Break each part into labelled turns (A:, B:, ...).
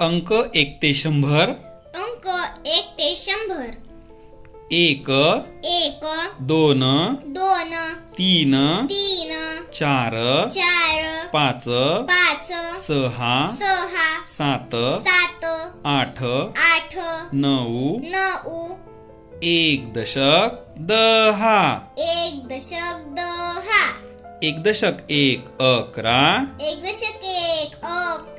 A: अंक एक ते शंभर.
B: अंक एक ते शंभर.
A: एक
B: एक
A: दोन
B: दोन
A: तीन
B: तीन
A: चार
B: चार
A: पाच
B: पाच
A: सहा
B: सहा
A: सात
B: सात
A: आठ
B: आठ
A: नऊ
B: नऊ
A: एक दशक दहा.
B: एक दशक दहा.
A: एक दशक एक अकरा.
B: एक दशक एक अकरा.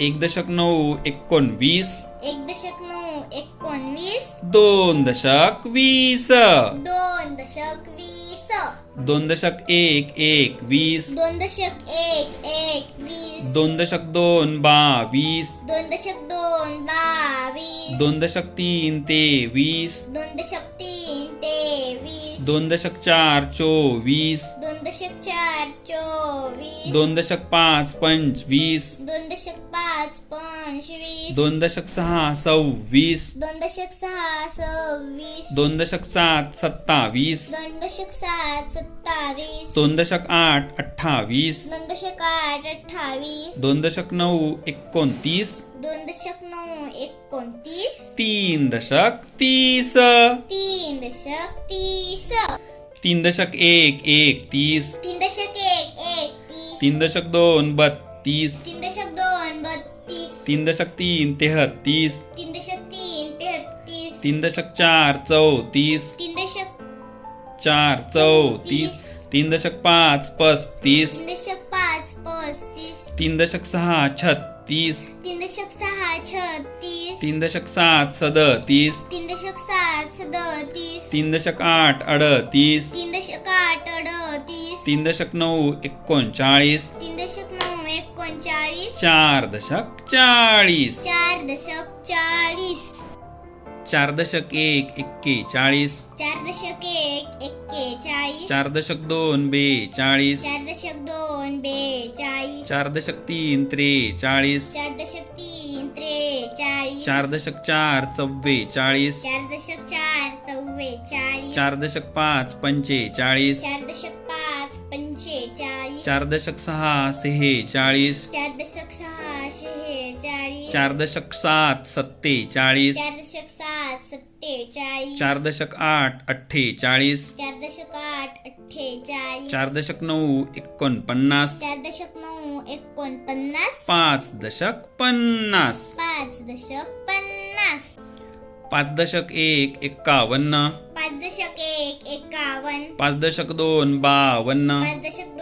A: एक दशक नऊ एकोणवीस
B: एक दशक नऊ एकोणवीस
A: दोन दशक वीस
B: दोन दशक वीस
A: दोन दशक एक एकवीस
B: दोन दशक एक एकवीस
A: दोन दशक दोन बावीस
B: दोन दशक दोन बावीस
A: दोन दशक तीन तेवीस
B: दोन दशक तीन तेवीस
A: दोन दशक चार चोवीस
B: दोन दशक चार चोवीस
A: दोन दशक पाच पंचवीस
B: दोन दशक
A: दोन दशक सहा सव्वीस.
B: दोन दशक सहा सव्वीस.
A: दोन दशक सात सत्तावीस.
B: दोन दशक सात सत्तावीस.
A: दोन दशक आठ अठ्ठावीस.
B: दोन दशक आठ अठ्ठावीस.
A: दोन दशक नऊ एकोणतीस.
B: दोन दशक नऊ एकोणतीस.
A: तीन दशक तीस.
B: तीन दशक तीस.
A: तीन दशक एक एकतीस
B: तीन दशक एक एकतीस
A: तीन दशक दोन बत्तीस.
B: तीन दशक दोन
A: तीन दशक तीन तेहतीस
B: तीन दशक तीन तेहतीस
A: तीन दशक चार चौतीस
B: तीन दशक
A: चार चौतीस तीन दशक पाच पस्तीस
B: तीन दशक पाच पस्तीस
A: तीन दशक सहा छत्तीस
B: तीन दशक सहा छत्तीस
A: तीन दशक सात सदतीस
B: तीन दशक सात सदतीस
A: तीन दशक आठ अडतीस
B: तीन दशक आठ अडतीस
A: तीन दशक नऊ एकोणचाळीस
B: तीन एकोणचाळीस
A: चार दशक चाळीस
B: चार दशक चाळीस
A: चार दशक एक एक्केचाळीस
B: चार दशक एक एक्केचाळीस
A: चार दशक दोन बेचाळीस
B: चार दशक दोन बेचाळीस
A: चार दशक तीन त्रेचाळीस
B: चार दशक तीन त्रेचाळीस
A: चार दशक चार चव्वेचाळीस
B: चार दशक चार चव्वेचाळीस
A: चार दशक पाच पंचेचाळीस
B: चार दशक
A: चार दशक सहा सेहेचाळीस
B: चार दशक सहा शेहेचाळीस
A: चार दशक सात सत्तेचाळीस
B: चार दशक सात सत्तेचाळीस
A: चार दशक आठ अठ्ठेचाळीस
B: चार दशक आठ अठ्ठेचाळीस
A: चार दशक नऊ एकोणपन्नास.
B: चार दशक नऊ एकोणपन्नास.
A: पाच दशक पन्नास.
B: पाच दशक पन्नास.
A: पाच दशक एक एक्कावन्न
B: पाच दशक एक एकावन्न.
A: पाच दशक दोन बावन्न.
B: पाच दशक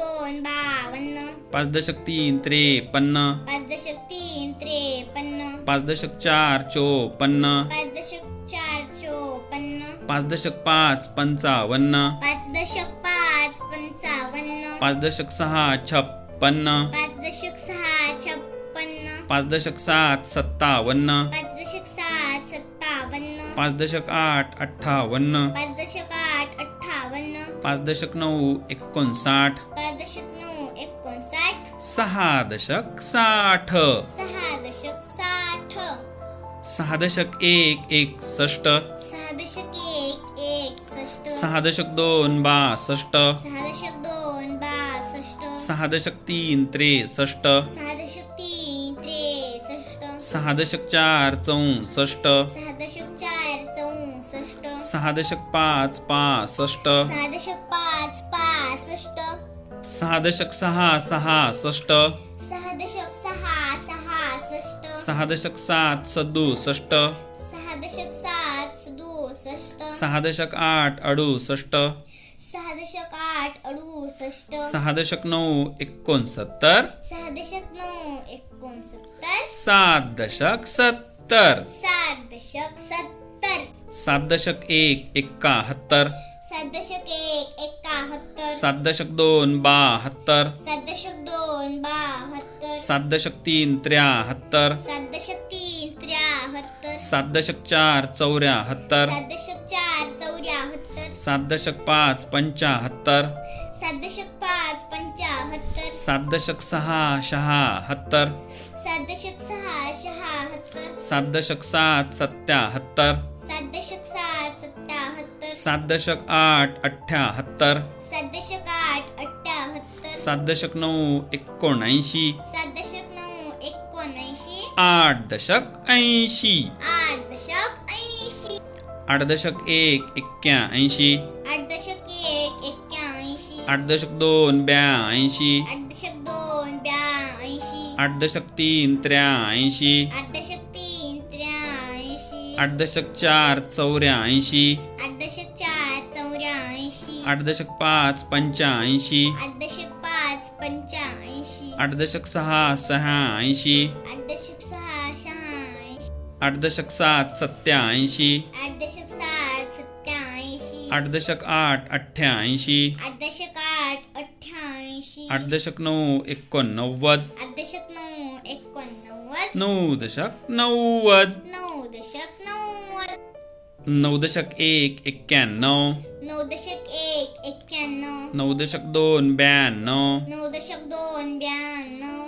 A: पाच दशक तीन त्रेपन्न.
B: पाच दशक तीन त्रेपन्न.
A: पाच दशक चार चोपन्न.
B: पाच दशक चार चोपन्न.
A: पाच दशक पाच पंचावन्न.
B: पाच दशक पाच पंचावन्न.
A: पाच दशक सहा छप्पन्न.
B: पाच दशक सहा छप्पन्न.
A: पाच दशक सात सत्तावन्न.
B: पाच दशक सात सत्तावन्न.
A: पाच दशक आठ अठ्ठावन्न.
B: पाच दशक आठ अठ्ठावन्न.
A: पाच दशक नऊ एकोणसाठ. सहा दशक साठ
B: सहा दशक साठ
A: सहा दशक एक एकसष्ट
B: सहा दशक एक एकसष्ट
A: सहा दशक दोन बासष्ट
B: सहा दशक दोन बासष्ट
A: सहा दशक तीन त्रेसष्ट
B: सहा दशक तीन त्रेसष्ट
A: सहा दशक चार चौसष्ट
B: सहा दशक चार चौसष्ट
A: सहा दशक पाच पासष्ट
B: सहा दशक पाच पासष्ट
A: सहा दशक सहा सहासष्ट
B: सहा दशक सहा सहासष्ट
A: सहा दशक सात सदुसष्ट
B: सहा दशक सात सदुसष्ट
A: सहा दशक आठ अडुसष्ट
B: सहा दशक आठ अडुसष्ट
A: सहा दशक नऊ एकोणसत्तर.
B: सहा दशक नऊ एकोणसत्तर.
A: सात दशक सत्तर.
B: सात दशक सत्तर.
A: सात दशक एक एकाहत्तर
B: सात दशक
A: सात दशक दोन बहात्तर
B: सात दशक दोन बाहत्तर
A: सात दशक तीन त्र्याहत्तर
B: सात दशक तीन त्र्याहत्तर
A: सात दशक चार चौऱ्याहत्तर
B: सात दशक चार चौऱ्याहत्तर
A: सात दशक पाच पंचाहत्तर
B: सात दशक पाच पंचाहत्तर
A: सात दशक सहा शहात्तर
B: सात दशक सहा शहात्तर
A: सात दशक सात सत्याहत्तर
B: सात दशक सात सत्याहत्तर
A: सात दशक आठ अठ्ठ्याहत्तर
B: सात दशक
A: नऊ एकोणऐंशी
B: सात दशक नऊ एकोणऐंशी
A: आठ दशक ऐंशी
B: आठ दशक ऐंशी
A: आठ दशक एक एक्क्याऐंशी
B: आठ दशक एक एक्क्याऐंशी
A: आठ दशक दोन ब्याऐंशी
B: आठ दशक दोन ब्याऐंशी
A: आठ दशक तीन त्र्याऐंशी
B: आठ दशक तीन त्र्याऐंशी
A: आठ दशक चार चौऱ्याऐंशी
B: आठ दशक चार चौऱ्याऐंशी
A: आठ दशक पाच पंच्याऐंशी
B: आठ दशक पाच पंच्याऐंशी
A: आठ दशक सहा सहाऐंशी
B: आठ दशक सहा शहाऐंशी
A: आठ दशक सात सत्याऐंशी.
B: आठ दशक सात
A: आठ दशक आठ अठ्ठ्याऐंशी.
B: आठ दशक आठ अठ्ठ्याऐंशी.
A: आठ दशक नऊ एकोणनव्वद.
B: आठ दशक नऊ एकोणनव्वद.
A: नऊ दशक नव्वद.
B: नऊ दशक नव्वद.
A: नऊ दशक एक एक्क्याण्णव.
B: नऊ दशक एक एक्क्याण्णव.
A: नऊ दशक दोन ब्याण्णव.
B: नऊ दशक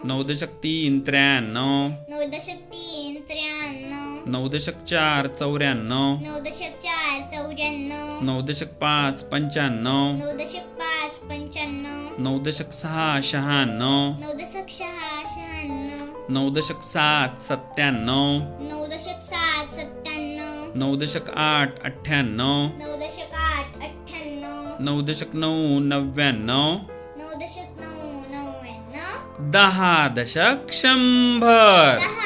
B: ब्याण्णव
A: नऊ दशक तीन त्र्याण्णव
B: नऊ दशक तीन त्र्याण्णव
A: नऊ दशक चार चौऱ्याण्णव.
B: नऊ दशक चार चौऱ्याण्णव.
A: नऊ दशक पाच पंच्याण्णव.
B: नऊ दशक पाच पंच्याण्णव.
A: नऊ दशक सहा शहाण्णव.
B: नऊ दशक सहा शहाण्णव.
A: नऊ दशक सात सत्त्याण्णव.
B: नऊ दशक सात सत्त्याण्णव.
A: नऊ दशक आठ अठ्ठ्याण्णव.
B: नऊ दशक आठ अठ्ठ्याण्णव. नऊ दशक नऊ नव्याण्णव.
A: दहा दशक शंभर.
B: दहा